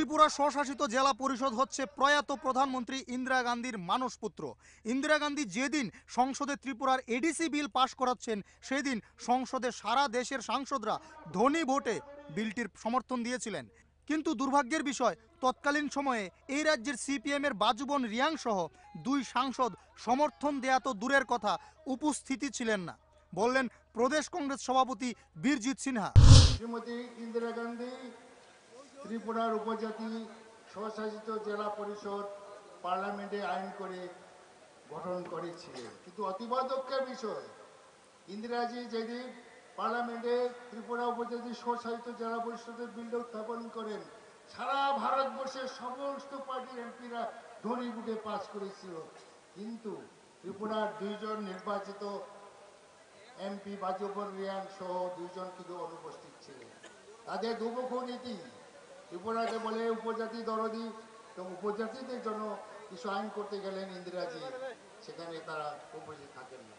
ত্রিপুরা স্বশাসিত জেলা পরিষদ হচ্ছে প্রয়াত প্রধানমন্ত্রী ইন্দিরা গান্ধীর মানসপুত্র। ইন্দিরা গান্ধী যেদিন সংসদে ত্রিপুরার এডিসি বিল পাশ করাচ্ছেন, সেদিন সংসদে সারা দেশের সাংসদরা ধনী ভোটে বিলটির সমর্থন দিয়েছিলেন। কিন্তু দুর্ভাগ্যের বিষয়, তৎকালীন সময়ে এই রাজ্যের সিপিএম এর বাজুবন রিয়াং সহ দুই সাংসদ সমর্থন দেয়া তো দূরের কথা, উপস্থিতি ছিলেন না। বললেন, প্রদেশ কংগ্রেস সভাপতি বীরজিৎ সিনহা। শ্রীমতী ইন্দিরা গান্ধী ত্রিপুরার উপজাতি স্বশাসিত জেলা পরিষদ পার্লামেন্টে আইন করে গঠন করেছিলেন। কিন্তু অতীব দুঃখের বিষয়, ইন্দিরাজি যেদিন পার্লামেন্টে ত্রিপুরা উপজাতি স্বশাসিত জেলা পরিষদের বিল উত্থাপন করেন, সারা ভারতবর্ষের সমস্ত পার্টির এমপিরা ধনী বুটে পাস করেছিল। কিন্তু ত্রিপুরার দুইজন নির্বাচিত এমপি বাজুবর রিয়ান সহ দুইজন কিন্তু অনুপস্থিত ছিলেন। তাদের দুমুখ নীতি ত্রিপুরাকে বলে উপজাতি দরদি। তো উপজাতিদের জন্য কিছু আইন করতে গেলেন ইন্দিরাজি। সেখানে তারা উপস্থিত থাকেন না।